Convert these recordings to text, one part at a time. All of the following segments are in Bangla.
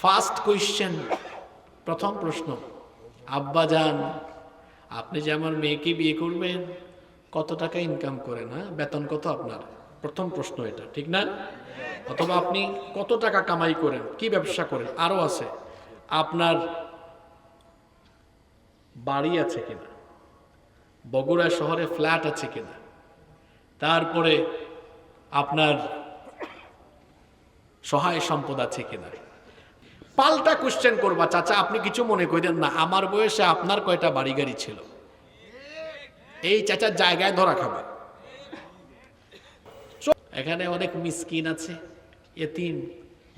ফার্স্ট কোয়েশ্চেন, প্রথম প্রশ্ন। আব্বা যান, আপনি যে আমার মেয়েকে বিয়ে করবেন, কত টাকা ইনকাম করেন হ্যাঁ? বেতন কত আপনার? প্রথম প্রশ্ন এটা, ঠিক না? অথবা আপনি কত টাকা কামাই করেন, কি ব্যবসা করেন আরও আছে। আপনার বাড়ি আছে কিনা? বগুড়া শহরে ফ্ল্যাট আছে কিনা? তারপরে আপনার সহায় সম্পদ আছে কিনা? পাল্টা কোশ্চেন করবা, চাচা, আপনি কিছু মনে করেন না। আমার বয়সে আপনার কয়টা বাড়ি গাড়ি ছিল? এই চাচার জায়গায় ধরা খাবে। এখানে অনেক মিসকিন আছে, এতিম,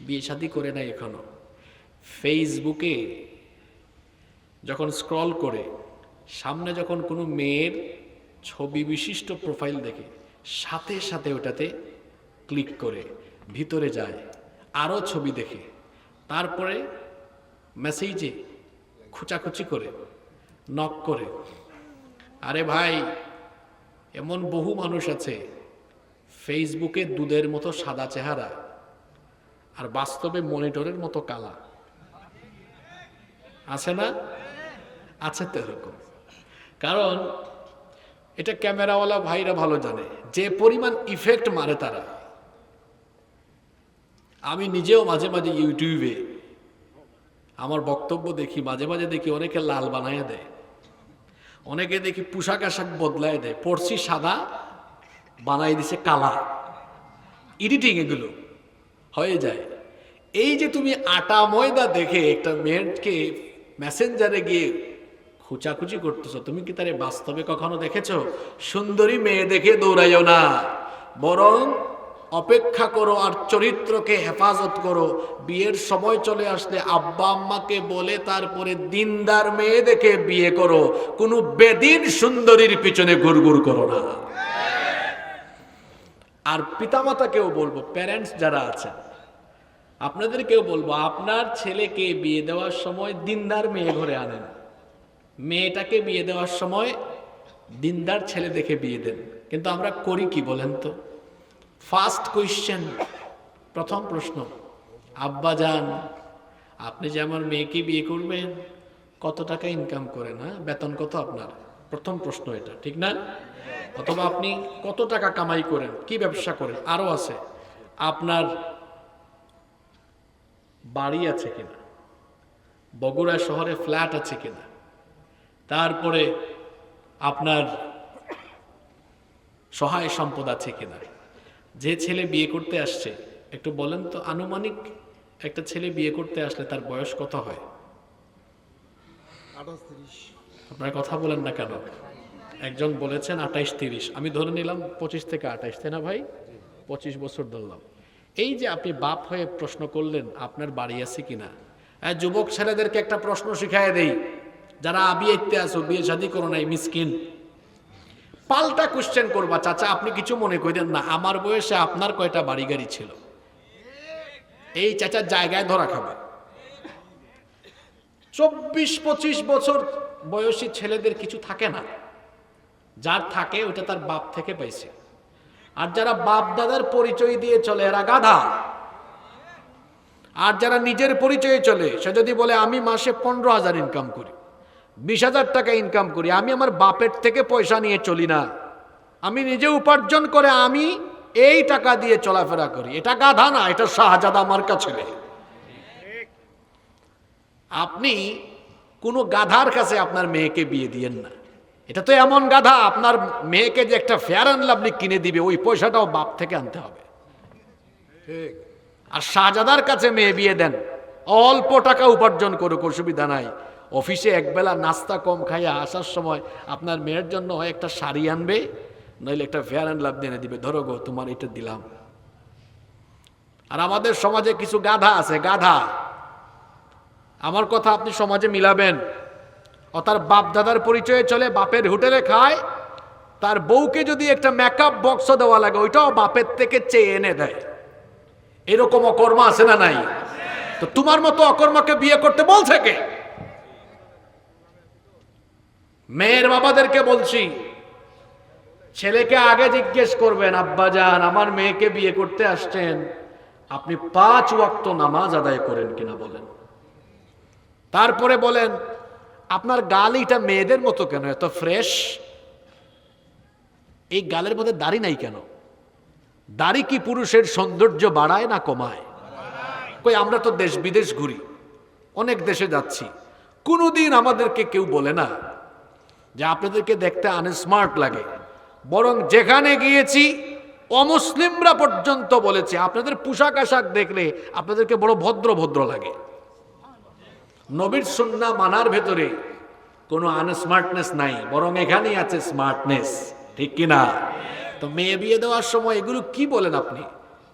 বিয়ে শাদি করে নাই এখনও। ফেসবুকে যখন স্ক্রল করে, সামনে যখন কোনো মেয়ের ছবি বিশিষ্ট প্রোফাইল দেখে, সাথে সাথে ওটাতে ক্লিক করে, ভিতরে যায় আরও ছবি দেখে। তারপরে মেসেজে খুচাখুচি করে নক করে, আরে ভাই, এমন বহু মানুষ আছে ফেসবুকে দুধের মতো সাদা চেহারা আর বাস্তবে মনিটরের মতো কালা। আছে না? আছে তো এরকম। কারণ এটা ক্যামেরাওয়ালা ভাইরা ভালো জানে, যে পরিমাণ ইফেক্ট মারে তারা। আমি নিজেও মাঝে মাঝে ইউটিউবে আমার বক্তব্য দেখি, মাঝে মাঝে দেখি অনেকে লাল বানায় দেয়, অনেকে দেখি পোশাক আশাক বদলায় দেয় পড়ছি সাদা বানাই দিছে কালা। এডিটিং এগুলো হয়ে যায়। এই যে তুমি আটা ময়দা দেখে একটা মেয়েকে মেসেঞ্জারে গিয়ে খুচাখুচি করতেছ, তুমি কি তারে বাস্তবে কখনো দেখেছ? সুন্দরী মেয়ে দেখে দৌড়াইও না। বরং অপেক্ষা করো আর চরিত্রকে হেফাজত করো। বিয়ের সময় চলে আসলে আব্বা আম্মাকে বলে তারপরে দিনদার মেয়ে দেখে বিয়ে করো। কোনো বেদিন সুন্দরীর পিছনে ঘুরঘুর করো না। আর পিতামাতাকেও বলব প্যারেন্টস যারা আছেন, আপনাদেরকেও বলব, আপনার ছেলেকে বিয়ে দেওয়ার সময় দিনদার মেয়ে ঘরে আনেন। মেয়েটাকে বিয়ে দেওয়ার সময় দিনদার ছেলে দেখে বিয়ে দেন। কিন্তু আমরা করি কি বলেন তো? ফার্স্ট কোয়েশ্চেন প্রথম প্রশ্ন আব্বা যান আপনি যে আমার মেয়েকে বিয়ে করবেন, কত টাকা ইনকাম করেন হ্যাঁ? বেতন কত আপনার? প্রথম প্রশ্ন এটা, ঠিক না? অথবা আপনি কত টাকা কামাই করেন, কি ব্যবসা করেন আরও আছে। আপনার বাড়ি আছে কিনা? বগুড়া শহরে ফ্ল্যাট আছে কিনা? তারপরে আপনার সহায় সম্পদ আছে কিনা? যে ছেলে বিয়ে করতে আসছে একটু বলেন তো আনুমানিক একটা ছেলে বিয়ে করতে আসলে তার বয়স কত হয়? আপনার কথা বলেন না কেন? একজন বলেছেন আঠাইশ তিরিশ। আমি ধরে নিলাম পঁচিশ থেকে আঠাইশ তাই না ভাই? পঁচিশ বছর ধরলাম। এই যে আপনি বাপ হয়ে প্রশ্ন করলেন আপনার বাড়ি আছে কিনা হ্যাঁ যুবক ছেলেদেরকে একটা প্রশ্ন শিখাই দেই। যারা বিয়েতে আসো বিয়ে শাদি করো নাই মিসকিন। পাল্টা কোশ্চেন করবা, চাচা, আপনি কিছু মনে করেন না। আমার বয়সে আপনার কয়টা বাড়ি গাড়ি ছিল? এই চাচার জায়গায় ধরা খাবে। চব্বিশ পঁচিশ বছর বয়সী ছেলেদের কিছু থাকে না। যার থাকে ওটা তার বাপ থেকে পাইছে। আর যারা বাপ দাদার পরিচয় দিয়ে চলে, এরা গাধা। আর যারা নিজের পরিচয়ে চলে, সে যদি বলে, আমি মাসে পনেরো হাজার ইনকাম করি। বিশ হাজার টাকা ইনকাম করি, আমি আমার বাপের থেকে পয়সা নিয়ে চলি না। আমি নিজে উপার্জন করে আমি এই টাকা দিয়ে চলাফেরা করি। এটা গাধা না, এটা শাহজাদা আমার কাছে আপনি কোনো গাধার কাছে আপনার মেয়েকে বিয়ে দিয়েন না। এটা তো এমন গাধা, আপনার মেয়েকে যে একটা ফেয়ার অ্যান্ড লাভলি কিনে দিবে, ওই পয়সাটাও বাপ থেকে আনতে হবে। আর শাহজাদার কাছে মেয়ে বিয়ে দেন, অল্প টাকা উপার্জন করুক, অসুবিধা নাই। অফিসে একবেলা নাস্তা কম খাইয়া আসার সময় আপনার মেয়ের জন্য হয় একটা শাড়ি আনবে, নইলে একটা ফেয়ার অ্যান্ড লাভ এনে দিবে। ধরো গো, তোমার এটা দিলাম। আর আমাদের সমাজে কিছু গাধা আছে, গাধা। আমার কথা আপনি সমাজে মিলাবেন। ও তার বাপ দাদার পরিচয়ে চলে, বাপের হোটেলে খায়। তার বউকে যদি একটা মেকআপ বক্স দেওয়া লাগে, ওইটাও বাপের থেকে চেয়ে এনে দেয়। এরকম অকর্মা আছে না নাই? তো তোমার মতো অকর্মাকে বিয়ে করতে বলছে কে? মেয়ের বাবাদেরকে বলছি, ছেলেকে আগে জিজ্ঞেস করবেন আব্বাজান আমার মেয়েকে বিয়ে করতে আসছেন, আপনি পাঁচ ওয়াক্ত নামাজ আদায় করেন কিনা বলেন। তারপরে বলেন, আপনার গাল এটা মেয়েদের মতো কেন? এত ফ্রেশ? এই গালের মধ্যে দাড়ি নাই কেন? দাড়ি কি পুরুষের সৌন্দর্য বাড়ায় না কমায়? কই, আমরা তো দেশ বিদেশ ঘুরি, অনেক দেশে যাচ্ছি। কোনোদিন আমাদেরকে কেউ বলে না যে আপনাদেরকে দেখতে আনস্মার্ট লাগে। বরং যেখানে গিয়েছি, অমুসলিমরা পর্যন্ত বলেছে, আপনাদের পোশাক আশাক দেখলে আপনাদেরকে বড় ভদ্র ভদ্র লাগে। নবীর সুন্না মানার ভেতরে কোনো আনস্মার্টনেস নাই, বরং এখানেই আছে স্মার্টনেস, ঠিক কিনা তো মেয়ে বিয়ে দেওয়ার সময় এগুলো কি বলেন আপনি?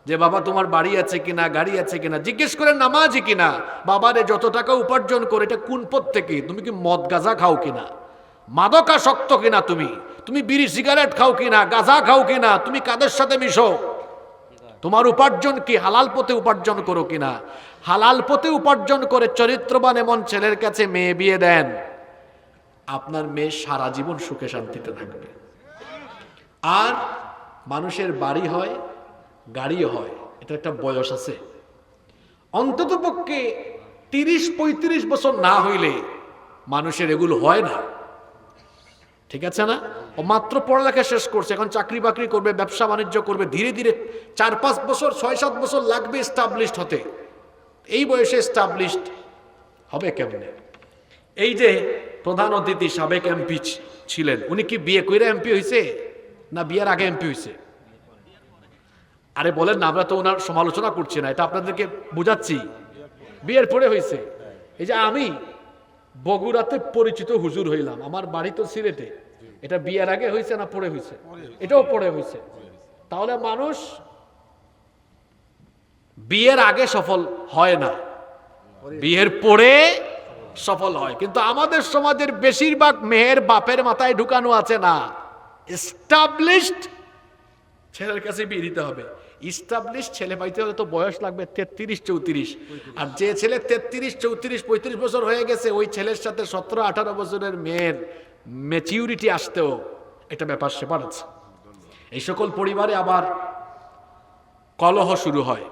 যে বাবা তোমার বাড়ি আছে কিনা, গাড়ি আছে কিনা, জিজ্ঞেস করে নামাজি কিনা, বাবারে যত টাকা উপার্জন করে, এটা কোন পথ থেকে? তুমি কি মদ গাঁজা খাও কিনা? মাদকাসক্ত কিনা তুমি? তুমি বিড়ি সিগারেট খাও কিনা, গাঁজা খাও কিনা, তুমি কাদের সাথে মিশো? তোমার উপার্জন কি? হালাল পথে উপার্জন করো কিনা? হালাল পথে উপার্জন করে চরিত্রবান এমন ছেলের কাছে মেয়ে বিয়ে দেন। আপনার মেয়ে সারা জীবন সুখে শান্তিতে থাকবে। আর মানুষের বাড়ি হয় গাড়ি হয় এটা একটা বয়স আছে। অন্তত পক্ষে তিরিশ পঁয়ত্রিশ বছর না হইলে মানুষের এগুলো হয় না। ঠিক আছে না? ও মাত্র পড়ালেখা শেষ করছে, এখন চাকরি বাকরি করবে, ব্যবসা বাণিজ্য করবে, ধীরে ধীরে চার পাঁচ বছর, ছয় সাত বছর লাগবে এস্টাবলিশড হতে। এই বয়সে এস্টাবলিশড হবে কেমনে? এই যে প্রধান অতিথি সাবেক এমপি ছিলেন, উনি কি বিয়ে কইরা এমপি হয়েছে না বিয়ের আগে এমপি হয়েছে আরে বলেন না, আমরা তো ওনার সমালোচনা করছি না, এটা আপনাদেরকে বুঝাচ্ছি। বিয়ের পরে হয়েছে এই যে আমি বগুড়াতে পরিচিত হুজুর হইলাম। আমার বাড়ি তো সিলেটে। এটা বিয়ের আগে হয়েছে না পরে হয়েছে এটাও পরে হয়েছে তাহলে মানুষ বিয়ের আগে সফল হয় না। বিয়ের পরে সফল হয়। কিন্তু আমাদের সমাজের বেশিরভাগ মেয়ের বাপের মাথায় ঢুকানো আছে না। ছেলের কাছে বিয়ে দিতে হবে। ইস্টাবলিশ ছেলে পাইতে হলে তো বয়স লাগবে তেত্রিশ, চৌত্রিশ। আর যে ছেলে তেত্রিশ, চৌত্রিশ, পঁয়ত্রিশ বছর হয়ে গেছে, ওই ছেলের সাথে সতেরো, আঠারো বছরের মেয়ের ম্যাচিউরিটি আসতেও এটা ব্যাপার সেপার আছে। এই সকল পরিবারে আবার কলহ শুরু হয়।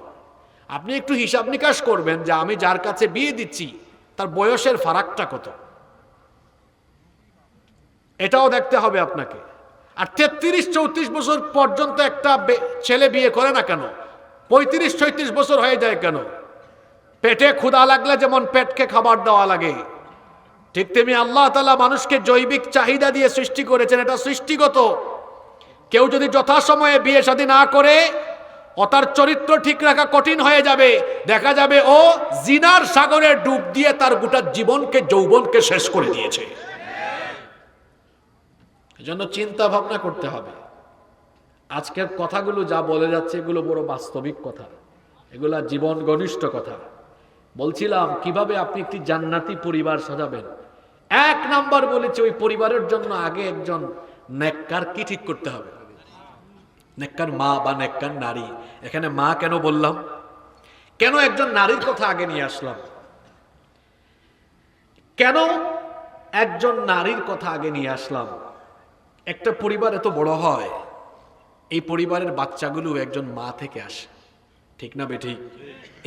আপনি একটু হিসাব নিকাশ করবেন যে আমি যার কাছে বিয়ে দিচ্ছি, তার বয়সের ফারাকটা কত? এটাও দেখতে হবে আপনাকে। আর তেত্রিশ, চৌত্রিশ বছর পর্যন্ত একটা ছেলে বিয়ে করে না কেন? পঁয়ত্রিশ, ছয়ত্রিশ বছর হয়ে যায় কেন? পেটে ক্ষুধা লাগলে যেমন পেটকে খাবার দেওয়া লাগে। ঠিক তেমনি আল্লাহ তালা মানুষকে জৈবিক চাহিদা দিয়ে সৃষ্টি করেছেন, এটা সৃষ্টিগত। কেউ যদি যথাসময়ে বিয়ে শাদী না করে, ও তার চরিত্র ঠিক রাখা কঠিন হয়ে যাবে। দেখা যাবে ও জিনার সাগরে ডুব দিয়ে তার গোটা জীবনকে, যৌবনকে শেষ করে দিয়েছে। এজন্য চিন্তা ভাবনা করতে হবে। আজকের কথাগুলো যা বলে যাচ্ছে, এগুলো বড় বাস্তবিক কথা। এগুলা জীবন ঘনিষ্ঠ কথা। বলছিলাম, কীভাবে আপনি একটি জান্নাতি পরিবার সাজাবেন? এক নাম্বার বলেছি, ওই পরিবারের জন্য আগে একজন নেককার কি ঠিক করতে হবে? নেককার মা বা নেককার নারী। এখানে মা কেন বললাম? কেন একজন নারীর কথা আগে নিয়ে আসলাম? কেন একজন নারীর কথা আগে নিয়ে আসলাম? একটা পরিবার এত বড় হয়, এই পরিবারের বাচ্চাগুলো একজন মা থেকে আসে। ঠিক না বেঠিক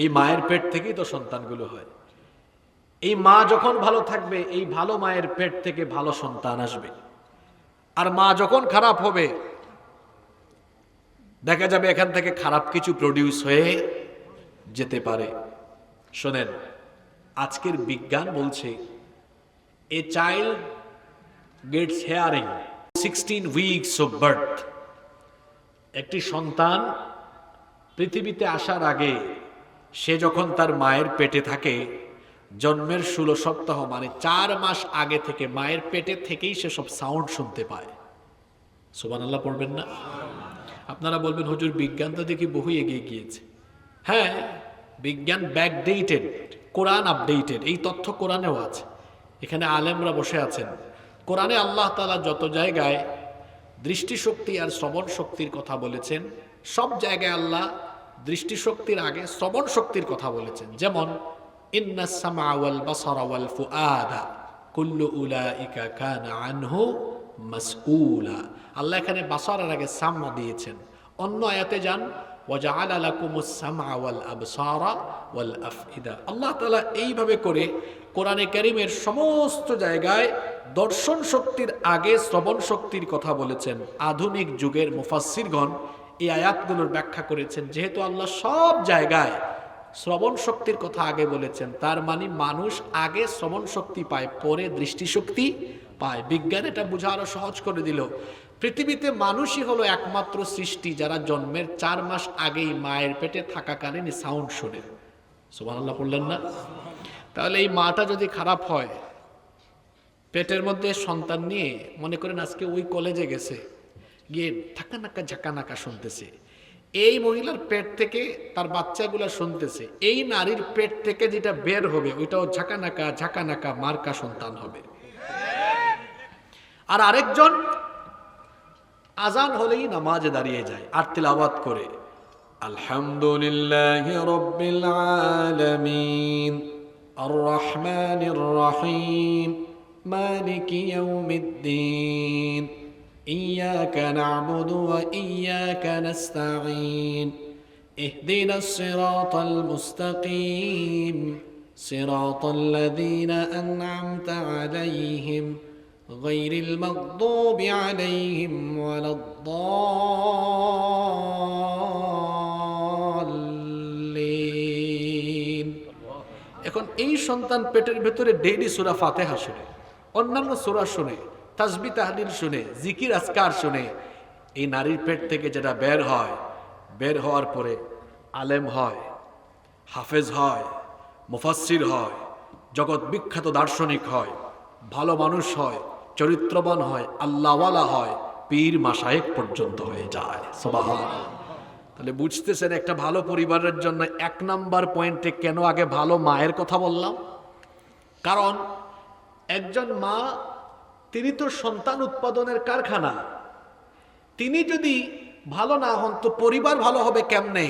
এই মায়ের পেট থেকেই তো সন্তানগুলো হয়। এই মা যখন ভালো থাকবে, এই ভালো মায়ের পেট থেকে ভালো সন্তান আসবে। আর মা যখন খারাপ হবে, দেখা যাবে এখান থেকে খারাপ কিছু প্রডিউস হয়ে যেতে পারে। শোনেন, আজকের বিজ্ঞান বলছে a child gets hearing sixteen weeks of birth একটি সন্তান পৃথিবীতে আসার আগে সে যখন তার মায়ের পেটে থাকে, জন্মের ষোলো সপ্তাহ মানে চার মাস আগে থেকে মায়ের পেটে থেকেই সে সব সাউন্ড শুনতে পায়। সুবান আল্লাহ পড়বেন না? আপনারা বলবেন, হুজুর, বিজ্ঞান তো দেখি বহু এগিয়ে গিয়েছে। হ্যাঁ বিজ্ঞান ব্যাকডেটেড কোরআন আপডেটেড এই তথ্য কোরআনেও আছে। এখানে আলেমরা বসে আছেন। কোরআনে আল্লাহ তালা যত জায়গায় দৃষ্টিশক্তি আর শ্রবণ শক্তির কথা বলেছেন, সব জায়গায় আল্লাহ দৃষ্টিশক্তির আগে শ্রবণ শক্তির কথা বলেছেন। যেমন আল্লাহ এখানে বাসারের আগে সামা দিয়েছেন। অন্য আয়াতে যান ওয়াজাল আলা কুমুসামা ওয়াল আবসারা ওয়াল আফিদা আল্লাহ তালা এইভাবে করে কোরআনে করিমের সমস্ত জায়গায় দর্শন শক্তির আগে শ্রবণ শক্তির কথা বলেছেন। আধুনিক যুগের মুফাসসিরগণ এই আয়াতগুলোর ব্যাখ্যা করেছেন। যেহেতু আল্লাহ সব জায়গায় শ্রবণ শক্তির কথা আগে বলেছেন, তার মানে মানুষ আগে শ্রবণ শক্তি পায়, পরে দৃষ্টিশক্তি পায়। বিজ্ঞান এটা বোঝা আরও সহজ করে দিল। পৃথিবীতে মানুষই হলো একমাত্র সৃষ্টি যারা জন্মের চার মাস আগেই মায়ের পেটে থাকাকালীন সাউন্ড শোনে। সুবহানাল্লাহ পড়লেন না? তাহলে এই মাটা যদি খারাপ হয় পেটের মধ্যে সন্তান নিয়ে মনে করেন আজকে ওই কলেজে গেছে, গিয়ে ধাক্কা নাক্কা ঝাঁকা নাকা শুনতেছে। এই মহিলার পেট থেকে তার বাচ্চাগুলো শুনতেছে, এই নারীর পেট থেকে যেটা বের হবে ওইটাও ঝাঁকা নাকা ঝাঁকা নাকা মার্কা সন্তান হবে। আর আরেকজন আজান হলেই নামাজে দাঁড়িয়ে যায়, আর তিলাওয়াত করে, আলহামদুলিল্লাহ রব্বিল আলামিন আর রহমানির রহিম। মালিক ইয়াউমিদ্দিন إياك نعبد وإياك نستعين اهدنا الصراط المستقيم صراط الذين أنعمت عليهم غير المغضوب عليهم ولا الضالين এখন এই সন্তান পেটের ভেতরে ডেইলি সুরা ফাতেহা শুনে অন্যান্য সোরা শুনে, তাসবি তাহলিল শুনে, জিকির আজকার শুনে, এই নারীর পেট থেকে যেটা বের হয়, বের হওয়ার পরে আলেম হয়, হাফেজ হয়, মুফাসসির হয়, জগৎ বিখ্যাত দার্শনিক হয়, ভালো মানুষ হয়, চরিত্রবান হয়, আল্লাহওয়ালা হয়, পীর মাসায়েক পর্যন্ত হয়ে যায়। তাহলে বুঝতেছেন একটা ভালো পরিবারের জন্য এক নাম্বার পয়েন্টে কেন আগে ভালো মায়ের কথা বললাম? কারণ একজন মা, তিনি তো সন্তান উৎপাদনের কারখানা। তিনি যদি ভালো না হন, তো পরিবার ভালো হবে কেমনে?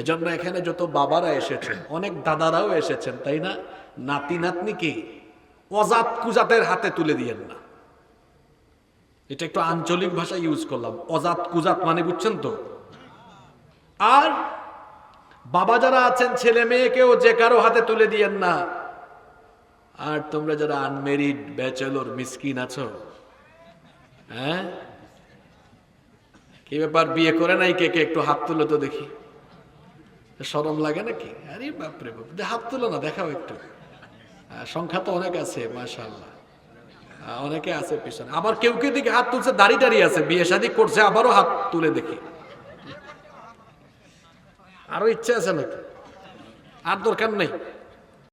এজন্য এখানে যত বাবারা এসেছেন, অনেক দাদারাও এসেছেন, তাই না? নাতি নাতনিকে অজাত কুজাতের হাতে তুলে দিয়েন না। এটা একটু আঞ্চলিক ভাষা ইউজ করলাম, অজাত কুজাত মানে বুঝছেন তো? আর বাবা যারা আছেন, ছেলে মেয়েকেও যে কারও হাতে তুলে দিয়েন না। আর তোমরা যারা আনমেরিড ব্যাচেলর মিসকিন আছো হ্যাঁ? কি ব্যাপার, বিয়ে করে নাই কে কে? একটু হাত তুলো তো দেখি। সরম লাগে নাকি? আরে বাপরে বাপ হাত তুলো না, দেখাও একটু। সংখ্যা তো অনেক আছে মাশাল্লাহ অনেকে আছে পিছনে। আবার কেউ কেউ দেখি হাত তুলছে দাড়ি দাঁড়িয়ে আছে, বিয়ে শাদী করছে, আবারও হাত তুলে দেখি। আরও ইচ্ছা আছে নাকি? আর দরকার নেই।